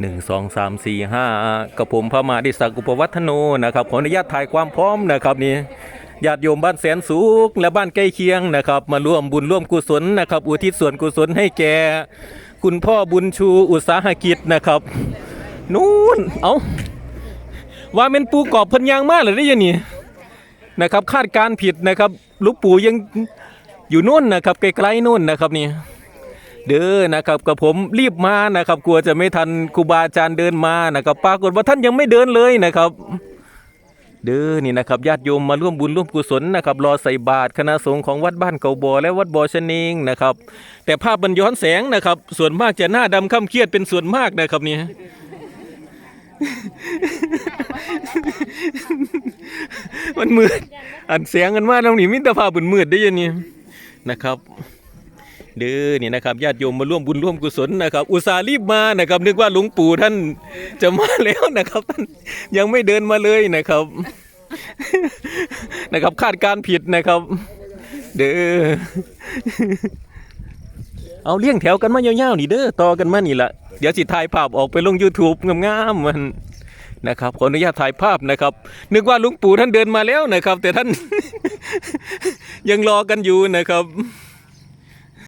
หนึ่งสองสามสี่ห้ากระผมพระมาดิศักดิ์อุปวัฒโนนะครับขออนุญาตถ่ายความพร้อมนะครับนี่ญาติโยมบ้านแสนสุขและบ้านใกล้เคียงนะครับ มาร่วมบุญร่วมกุศลนะครับ อุทิศส่วนกุศลให้แก่คุณพ่อบุญชูอุตสาหกิจนะครับ นู่นเอาว่าเป็นปูกรอบพันยางมากเลยได้ยังนี่นะครับ คาดการผิดนะครับลูกปู่ยังอยู่นู่นนะครับไกลๆนู่นนะครับนี่ เด้อนะครับกับผมรีบมานะครับกลัวจะไม่ทันครูบาอาจารย์เดินมานะครับปรากฏว่าท่านยังไม่เดินเลยนะครับ เด้อนี่นะครับญาติโยมมาร่วมบุญร่วมกุศลนะครับรอใส่บาตรคณะสงฆ์ของวัดบ้านเก่าบ่อและวัดบ่อชะเนงนะครับ แต่ภาพมันย้อนแสงนะครับ ส่วนมากจะหน้าดำค่ำเครียดเป็นส่วนมากนะครับเนี่ยมันมืดอันเสียงกันมากตรงนี้มิตรภาพมืดได้ยังนี่นะครับ เด้อนี่นะครับญาติโยมมาร่วมบุญร่วมกุศลนะครับ อุตส่าห์รีบมานะครับ นึกว่าหลวงปู่ท่านจะมาแล้วนะครับท่านยังไม่เดินมาเลยนะครับ นะครับคาดการผิดนะครับ เด้อเอาเลี้ยงแถวกันมายาวๆนี่เด้อต่อกันมานี่ละเดี๋ยวสิถ่ายภาพออกไปลง YouTube งามๆมันนะครับขออนุญาตถ่ายภาพนะครับ นึกว่าลวงปู่ท่านเดินมาแล้วนะครับ แต่ท่านยังรอกันอยู่นะครับ